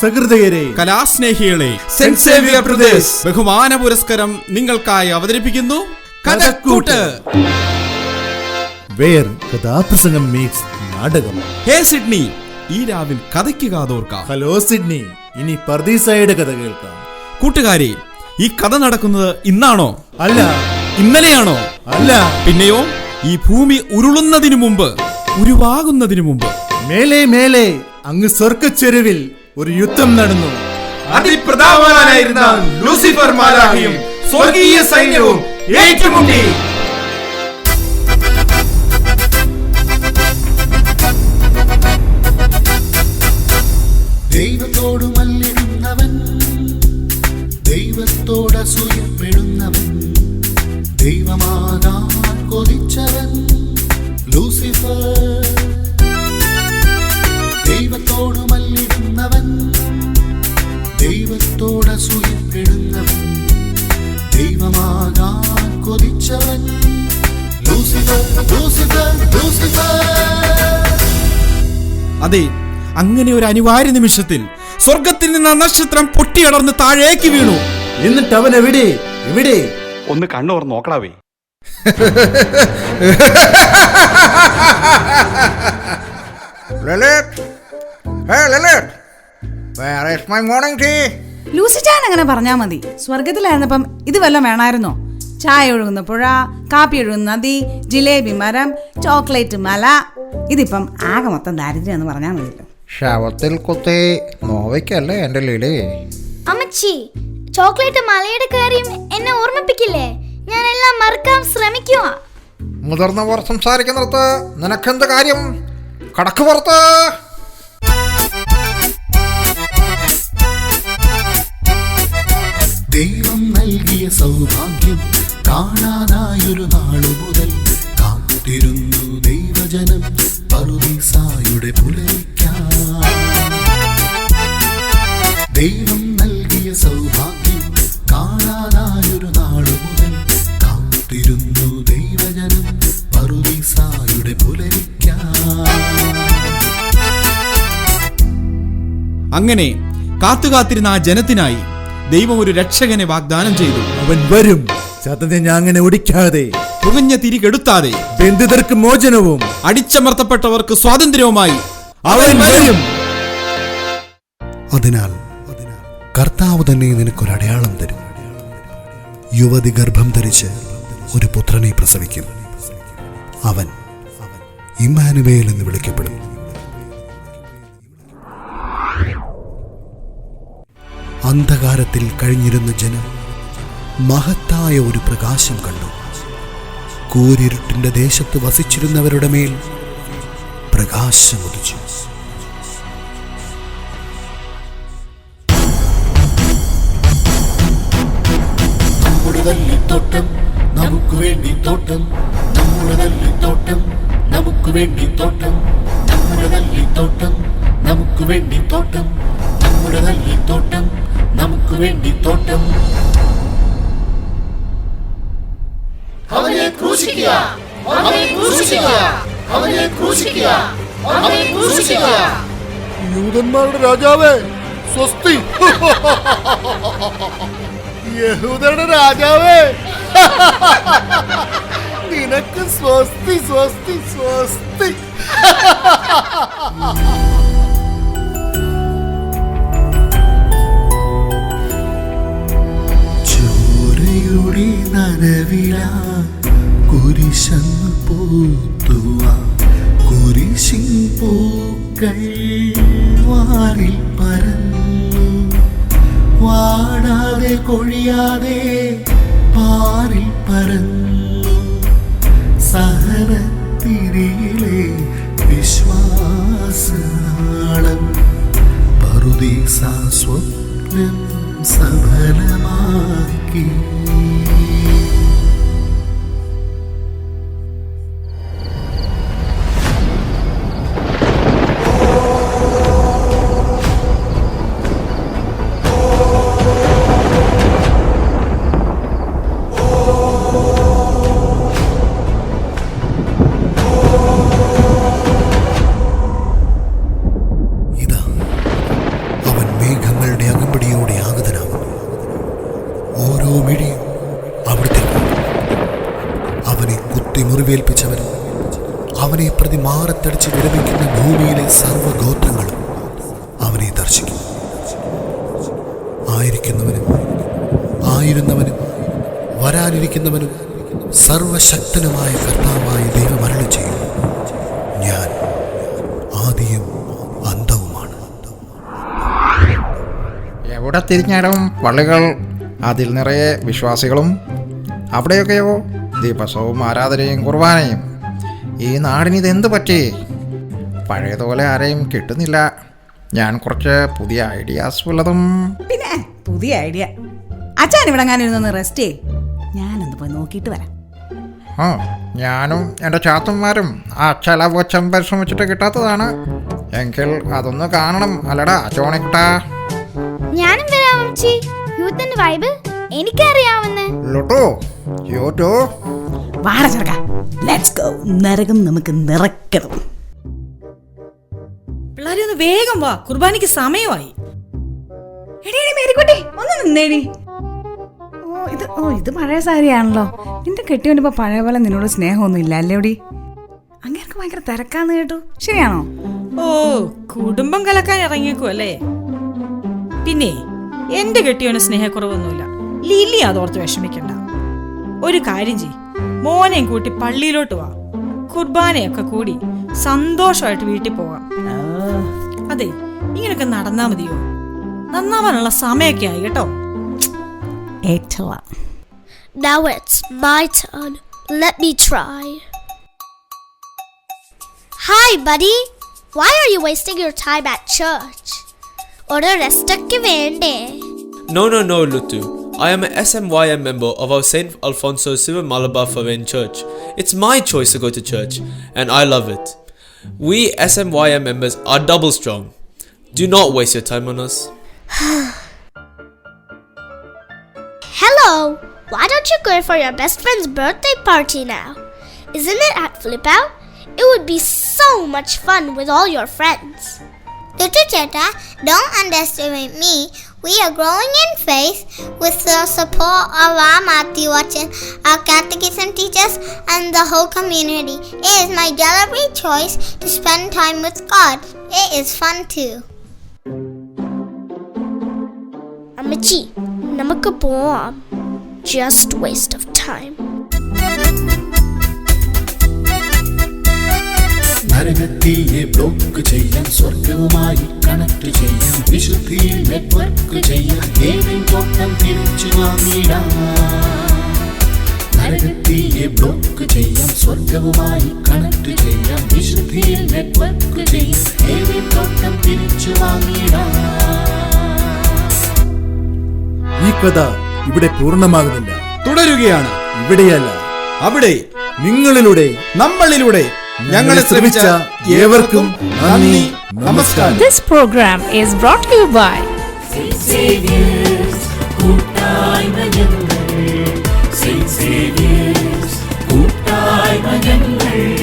സഹൃദയരെ കലാസ്നേഹികളെ saint Xavier brothers ബഹുമാന പുരസ്കാരം നിങ്ങൾക്കായി അവതരിപ്പിക്കുന്നു കഥക്കൂട്ട്. വേർ കഥാപ്രസംഗം മീറ്റ്സ് നാടകം. ഹേ സിഡ്നി ഈ രാവിൽ കഥയ്ക്ക് കാതോർക്കാം ഹലോ സിഡ്നി ഇനി പർദീസായുടെ കഥ കേൾക്കാം. കൂട്ടുകാരെ ഈ കഥ നടക്കുന്നത് ഇന്നാണോ? അല്ല. ഇന്നലെയാണോ? അല്ല. പിന്നെയോ ഈ ഭൂമി ഉരുളുന്നതിനു മുമ്പ് ഉരുവാകുന്നതിനു മുമ്പ്. മേലെ മേലെ അങ്ങ് സ്വർഗച്ചെരുവിൽ ഒരു യുദ്ധം നടന്നു. അതിപ്രധാനമായിരുന്ന ലൂസിഫർ മാലാഖയും സ്വർഗീയ സൈന്യവും ഏറ്റുമുട്ടി. ദൈവത്തോട് മല്ലിടുന്നവൻ ദൈവത്തോട് അസൂയപ്പെടുന്നവൻ ദൈവമാകാൻ കൊതിച്ചവൻ ലൂസിഫർ. അസൂയപ്പെടുന്നവൻ ദൈവമാകാൻ കൊതിച്ചവൻ. Lucifer Lucifer Lucifer. അതെ അങ്ങനെ ഒരു അനിവാര്യ നിമിഷത്തിൽ സ്വർഗത്തിൽ നിന്ന് നക്ഷത്രം പൊട്ടിയടർന്ന് താഴേക്ക് വീണു. എന്നിട്ട് അവൻ എവിടെ? എവിടെ? ഒന്ന് കണ്ണോർ നോക്കടാവേ. Lilith! Hey, Lilith! Where is my morning tea? ലൂസിച്ചാൻ അങ്ങനെ പറഞ്ഞാ മതി. സ്വർഗത്തിലായിരുന്നപ്പം ഇത് വല്ലതും വേണമായിരുന്നോ? ചായ ഒഴുകുന്ന പുഴ കാപ്പി ഒഴുകുന്ന നദി ജിലേബി മരം ചോക്ലേറ്റ് മല. ഇതിപ്പം ആകെ മൊത്തം ദാരിദ്ര്യം എന്ന് പറഞ്ഞാൽ മതിയല്ലോ. ശവത്തിൽ കുത്തി നോവയ്ക്കല്ലേ എന്റെ ലിലി? അമ്മച്ചി ചോക്ലേറ്റ് മലയുടെ കാര്യം എന്നെ ഓർമ്മിപ്പിക്കില്ലേ? ഞാൻ എല്ലാം മറക്കാൻ ശ്രമിക്കുക മുതിർന്നവർ സംസാരിക്കുന്നിടത്ത് നിനക്കെന്ത് കാര്യം? കടക്ക് പുറത്ത്. സൗഭാഗ്യം കാണാനായൊരു നാളു മുതൽ കാത്തിരുന്നു ദൈവജനം പറുദീസായുടെ പുലരിക്കാൻ. ദൈവം നൽകിയ സൗഭാഗ്യം കാണാനായൊരു നാളു മുതൽ കാത്തിരുന്നു ദൈവജനം പറുദീസായുടെ പുലരിക്കാൻ. അങ്ങനെ കാത്തുകാത്തിരുന്ന ആ ജനത്തിനായി ദൈവം ഒരു രക്ഷകനെ വാഗ്ദാനം ചെയ്തു. അവൻ വരും. സതത്തെ ഞാൻ അങ്ങനെ ഒടിക്കാതെ പുകഞ്ഞ തിരികെടുത്താതെ ബന്ധിതർക്ക് മോചനവും അടിച്ചമർത്തപ്പെട്ടവർക്ക് സ്വാതന്ത്ര്യവുമായി അവൻ വരും. അതിനാൽ കർത്താവ് തന്നെ നിനക്കൊരു അടയാളം തരും. യുവതി ഗർഭം ധരിച്ച് ഒരു പുത്രനെ പ്രസവിക്കും. അവൻ ഇമ്മാനുവേൽ എന്ന് വിളിക്കപ്പെടും. അന്ധകാരത്തിൽ കഴിഞ്ഞിരുന്ന ജനം മഹത്തായ ഒരു പ്രകാശം കണ്ടു. കൂരിരുട്ടിന്റെ ദേശത്ത് വസിച്ചിരുന്നവരുടെ മേൽ പ്രകാശമുദിച്ചു നമ്മുടെ നമുക്ക് വേണ്ടി തോട്ടം. നമ്മുടെ തല്ലിത്തോട്ടം തോട്ടം. നമുക്ക് വേണ്ടി തോട്ടം. വേണ്ടി തോട്ടം അവനെ ക്രൂശിക്കുക. അവനെ ക്രൂശിക്കുക. അവനെ ക്രൂശിക്കുക. അവനെ ക്രൂശിക്കുക. യൂതന്മാരുടെ രാജാവേ സ്വസ്തി. യഹൂദരുടെ രാജാവേ. നിനക്ക് സ്വസ്തി സ്വസ്തി സ്വസ്തി. കുരിശൻ പൂത്തുവ. പൂക്കൾ പരന്നു. വാടാതെ കൊഴിയാതെ പാറിൽ പരന്നു. സഹനത്തിരിയിലെ വിശ്വാസാളം പറുദീസ സ്വപ്നം സഫലമാക്കി. ആർത്തടിച്ച് വിരമിക്കുന്ന ഭൂമിയിലെ സർവഗോത്രങ്ങളും അവനെ ദർശിക്കും. ആയിരിക്കുന്നവനും ആയിരുന്നവനും വരാനിരിക്കുന്നവനും സർവശക്തനുമായ കർത്താവായ ദൈവം ചെയ്യുന്നു ചെയ്യും. ഞാൻ ആദിയും അന്തവുമാണ് എവിടെ തിരിഞ്ഞാലും പള്ളികൾ അതിൽ നിറയെ വിശ്വാസികളും അവിടെയൊക്കെയോ ദീപസവും ആരാധനയും കുർബാനയും ഈ നാടിന് ഇതെന്ത് പറ്റി? പഴയതുപോലെ ആരെയും കിട്ടുന്നില്ല. ഞാൻ കുറച്ച് പുതിയ ഐഡിയാസ് ഉള്ളതും പിന്നെ പുതിയ ഐഡിയ അച്ഛൻ ഇവിടെ ഇരുന്നൊന്ന് റെസ്റ്റ് ചെയ്യ്. ഞാനൊന്ന് പോയി നോക്കിയിട്ട് വരാം. ആ ഞാനും എന്റെ ചാത്തന്മാരും ആ ചെലവ് പരിശ്രമിച്ചിട്ട് കിട്ടാത്തതാണ്. എങ്കിൽ അതൊന്ന് കാണണം. അല്ലടാ ചോണിക്കുട്ടാ ഞാനും വരാം യൂത്തിന്റെ വൈബ് എനിക്കറിയാവുന്ന. ലോട്ടോ യൂട്ടു വാട ചെറുക്ക. ലെറ്റ്സ് ഗോ നരകം നമുക്ക് നിറക്കണം പിള്ളേരെ ഒന്ന് വേഗം വാ. കുർബാനയ്ക്ക് സമയമായി. മേരിക്കുട്ടി ഒന്ന് നിന്നേടി. ഓ ഇത് ഓ ഇത് പഴയ സാരിയാണല്ലോ. നിന്റെ കെട്ടിയവനിപ്പോ പഴയ പോലെ നിന്നോട് സ്നേഹമൊന്നും ഇല്ല അല്ലേ എടി? അങ്ങേർക്ക് ഭയങ്കര തിരക്കാന്ന് കേട്ടു. ശരിയാണോ? ഓ കുടുംബം കലക്കാൻ ഇറങ്ങിയേക്കും അല്ലേ? പിന്നെ എന്റെ കെട്ടിയവന് സ്നേഹക്കുറവൊന്നുമില്ല. ലിലി അതോർത്ത് വിഷമിക്കണ്ട. ഒരു കാര്യം ചെയ് മോനെയും കൂട്ടി പള്ളിയിലോട്ട് വാ കുർബാനയൊക്കെ കൂടി സന്തോഷമായിട്ട് വീട്ടിൽ പോവാം അതെ ഇങ്ങനൊക്കെ നടന്നാ മതിയോ നന്നാവാനുള്ള സമയമൊക്കെ ആയി കേട്ടോ Now it's my turn. Let me try. Hi, buddy. Why are you wasting your time at church? ഒരു റെസ്റ്റൊക്കെ വേണ്ടേ no no no Lutu. I am a SMYM member of our St. Alfonso Silver Malabar Foreign Church. It's my choice to go to church, and I love it. We SMYM members are double strong. Do not waste your time on us. Hello! Why don't you go for your best friend's birthday party now? Isn't it at Flip Out? It would be so much fun with all your friends. Little Cheta, don't underestimate me. We are growing in faith with the support of our Mati watching, our catechism teachers, and the whole community. It is my deliberate choice to spend time with God. It is fun too. Amachi, Namakapoam, just waste of time. നരകത്തിയെ block ചെയ്യാൻ സ്വർഗവുമായി connect ചെയ്യാൻ വിശുദ്ധി network ചെയ്യാൻ ഏതെങ്കിലും തോട്ടം തിരിച്ചു വാങ്ങിടാം നരകത്തിയെ block ചെയ്യാൻ സ്വർഗവുമായി കണക്ട് ചെയ്യാൻ വിശുദ്ധി നെറ്റ്വർക്ക് ചെയ്യാൻ ഏതെങ്കിലും തോട്ടം തിരിച്ചു വാങ്ങിടാം ഈ കഥ ഇവിടെ പൂർണമാകുന്നില്ല. തുടരുകയാണ്. ഇവിടെയല്ല. അവിടെ നിങ്ങളിലൂടെ നമ്മളിലൂടെ ഞങ്ങളെ ശ്രമിച്ച ഏവർക്കും നന്ദി നമസ്കാരം this programme is brought you by കൂട്ടായ്മ ഞങ്ങൾ